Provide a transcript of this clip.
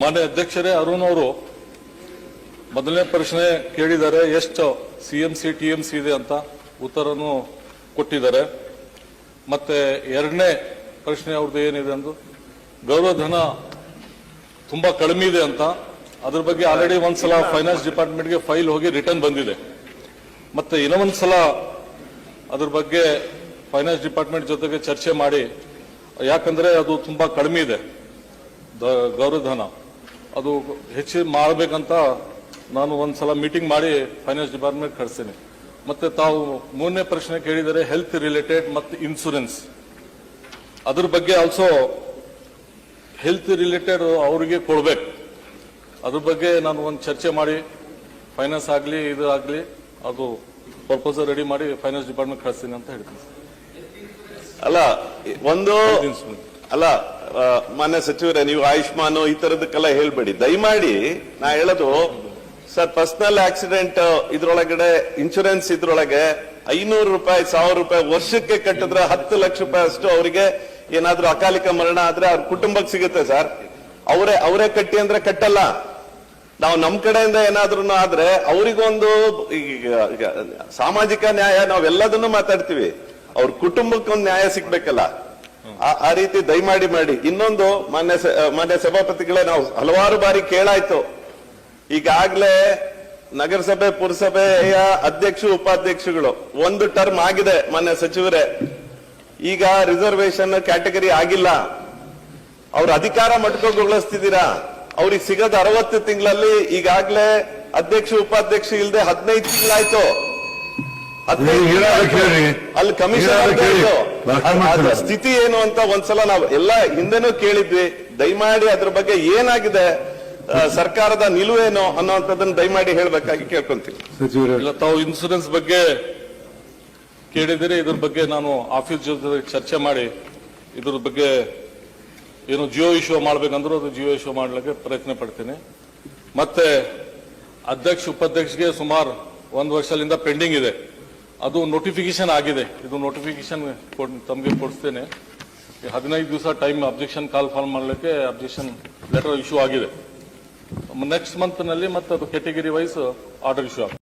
ಮಾನ್ಯ ಅಧ್ಯಕ್ಷರೇ, ಅರುಣ್ ಅವರು ಮೊದಲನೇ ಪ್ರಶ್ನೆ ಕೇಳಿದ್ದಾರೆ, ಎಷ್ಟು C M C T M C ಇದೆ ಅಂತ ಉತ್ತರನು ಕೊಟ್ಟಿದ್ದಾರೆ. ಮತ್ತೆ ಎರಡನೇ ಪ್ರಶ್ನೆ ಅವ್ರದ್ದು ಏನಿದೆ ಅಂದು? ಗೌರವಧನ ತುಂಬಾ ಕಡಿಮೆ ಇದೆ ಅಂತ. ಅದ್ರ ಬಗ್ಗೆ ಆಲ್ರೆಡಿ ಒಂದ್ಸಲ ಫೈನಾನ್ಸ್ ಡಿಪಾರ್ಟ್ಮೆಂಟ್ಗೆ ಫೈಲ್ ಹೋಗಿ ರಿಟರ್ನ್ ಬಂದಿದೆ. ಮತ್ತೆ ಇನ್ನೊಂದ್ಸಲ ಅದ್ರ ಬಗ್ಗೆ ಫೈನಾನ್ಸ್ ಡಿಪಾರ್ಟ್ಮೆಂಟ್ ಜೊತೆಗೆ ಚರ್ಚೆ ಮಾಡಿ. ಯಾಕಂದ್ರೆ ಅದು ತುಂಬಾ ಕಡಿಮೆ ಇದೆ. ಗೌರವಧನ ಅದು ಹೆಚ್ಚು ಮಾಡಬೇಕಂತ ನಾನು ಒಂದ್ಸಲ ಮೀಟಿಂಗ್ ಮಾಡಿ ಫೈನಾನ್ಸ್ ಡಿಪಾರ್ಟ್ಮೆಂಟ್ ಕಳಿಸ್ತೀನಿ. ಮತ್ತೆ ತಾವು ಮೂರನೇ ಪ್ರಶ್ನೆ ಕೇಳಿದರೆ ಹೆಲ್ತ್ ರಿಲೇಟೆಡ್ ಮತ್ತು ಇನ್ಸೂರೆನ್ಸ್ ಅದ್ರ ಬಗ್ಗೆ ಆಲ್ಸೋ ಹೆಲ್ತ್ ರಿಲೇಟೆಡ್ ಅವರಿಗೆ ಕೊಡ್ಬೇಕು. ಅದ್ರ ಬಗ್ಗೆ ನಾನು ಒಂದು ಚರ್ಚೆ ಮಾಡಿ ಫೈನಾನ್ಸ್ ಆಗಲಿ ಇದು ಆಗಲಿ ಅದು ಪ್ರಪೋಸಲ್ ರೆಡಿ ಮಾಡಿ ಫೈನಾನ್ಸ್ ಡಿಪಾರ್ಟ್ಮೆಂಟ್ ಕಳಿಸ್ತೀನಿ ಅಂತ ಹೇಳ್ತೀನಿ. ಅಲ್ಲ ಒಂದು ಅಲ್ಲ ಮಾನ್ಯ ಸಚಿವರೇ, ನೀವು ಆಯುಷ್ಮಾನ್ ಈ ತರದಕ್ಕೆಲ್ಲ ಹೇಳ್ಬೇಡಿ. ದಯಮಾಡಿ, ನಾ ಹೇಳೋದು, ಸರ್ ಪರ್ಸನಲ್ ಆಕ್ಸಿಡೆಂಟ್ ಇದ್ರೊಳಗಡೆ ಇನ್ಶೂರೆನ್ಸ್ ಇದ್ರೊಳಗೆ ಐನೂರು ರೂಪಾಯಿ, ಸಾವಿರ ರೂಪಾಯಿ ವರ್ಷಕ್ಕೆ ಕಟ್ಟಿದ್ರೆ ಹತ್ತು ಲಕ್ಷ ರೂಪಾಯಿ ಅಷ್ಟು ಅವರಿಗೆ ಏನಾದ್ರೂ ಅಕಾಲಿಕ ಮರಣ ಆದ್ರೆ ಅವ್ರ ಕುಟುಂಬಕ್ಕೆ ಸಿಗುತ್ತೆ, ಸರ್. ಅವರೇ ಅವರೇ ಕಟ್ಟಿ ಅಂದ್ರೆ ಕಟ್ಟಲ್ಲ. ನಾವು ನಮ್ ಕಡೆಯಿಂದ ಏನಾದ್ರೂ ಆದ್ರೆ ಅವರಿಗೊಂದು ಸಾಮಾಜಿಕ ನ್ಯಾಯ, ನಾವೆಲ್ಲದನ್ನು ಮಾತಾಡ್ತೀವಿ. ಅವ್ರ ಕುಟುಂಬಕ್ಕೊಂದು ನ್ಯಾಯ ಸಿಗ್ಬೇಕಲ್ಲ. ಆ- ರೀತಿ ದಯಮಾಡಿ ಮಾಡಿ. ಇನ್ನೊಂದು ಮಾನ್ಯ ಮಾನ್ಯ ಸಭಾಪತಿಗಳೇ, ನಾವು ಹಲವಾರು ಬಾರಿ ಕೇಳಾಯ್ತು. ಈಗಾಗ್ಲೇ ನಗರಸಭೆ, ಪುರಸಭೆಯ ಅಧ್ಯಕ್ಷ, ಉಪಾಧ್ಯಕ್ಷಗಳು ಒಂದು ಟರ್ಮ್ ಆಗಿದೆ ಮಾನ್ಯ ಸಚಿವರೇ. ಈಗ ರಿಸರ್ವೇಶನ್ ಕ್ಯಾಟಗರಿ ಆಗಿಲ್ಲ. ಅವ್ರ ಅಧಿಕಾರ ಮಟ್ಕೋಗೊಳಿಸ್ತಿದ್ದೀರಾ ಅವ್ರಿಗೆ ಸಿಗದ ಅರವತ್ತು ತಿಂಗಳಲ್ಲಿ ಈಗಾಗ್ಲೇ ಅಧ್ಯಕ್ಷ, ಉಪಾಧ್ಯಕ್ಷ ಇಲ್ಲದೆ ಹದಿನೈದು ತಿಂಗಳಾಯ್ತು ಹದಿನೈದು ನೀವು ಹೇಳೋದು ಕೇಳಿ. ಅಲ್ಲಿ ಕಮಿಷನ್. ಸ್ಥಿತಿ ಏನು ಅಂತ ಒಂದ್ಸಲ ನಾವು ಎಲ್ಲ ಹಿಂದೆನೂ ಕೇಳಿದ್ವಿ. ದಯಮಾಡಿ ಅದ್ರ ಬಗ್ಗೆ ಏನಾಗಿದೆ? ಸರ್ಕಾರದ ನಿಲುವೇನು ಅನ್ನೋದನ್ನ ದಯಮಾಡಿ ಹೇಳ್ಬೇಕಾಗಿ ಕೇಳ್ಕೊಂತೀವಿ. ತಾವು ಇನ್ಸೂರೆನ್ಸ್ ಬಗ್ಗೆ ಕೇಳಿದರೆ ಇದ್ರ ಬಗ್ಗೆ ನಾನು ಆಫೀಸ್ ಜೊತೆ ಚರ್ಚೆ ಮಾಡಿ ಇದ್ರ ಬಗ್ಗೆ ಏನು ಜಿಯೋ ಇಶ್ಯೂ ಮಾಡ್ಬೇಕಂದ್ರೂ ಅದು ಜಿಯೋ ಇಶ್ಯೂ ಮಾಡ್ಲಿಕ್ಕೆ ಪ್ರಯತ್ನ ಪಡ್ತೀನಿ. ಮತ್ತೆ ಅಧ್ಯಕ್ಷ ಉಪಾಧ್ಯಕ್ಷಗೆ ಸುಮಾರು ಒಂದು ವರ್ಷದಿಂದ ಪೆಂಡಿಂಗ್ ಇದೆ. ಅದು ನೋಟಿಫಿಕೇಶನ್ ಆಗಿದೆ. ಇದು ನೋಟಿಫಿಕೇಶನ್ ತಮಗೆ ಕೊಡಿಸ್ತೇನೆ. ಹದಿನೈದು ದಿವಸ ಟೈಮ್ ಅಬ್ಜೆಕ್ಷನ್ ಕಾಲ್ ಫಾರ್ಮ್ ಮಾಡಲಿಕ್ಕೆ ಅಬ್ಜೆಕ್ಷನ್ ಲೆಟರ್ ಇಶ್ಯೂ ಆಗಿದೆ. ನೆಕ್ಸ್ಟ್ ಮಂತ್ನಲ್ಲಿ ಮತ್ತೆ ಅದು ಕೆಟಗರಿ ವೈಸ್ ಆರ್ಡರ್ ಇಶ್ಯೂ ಆಗುತ್ತೆ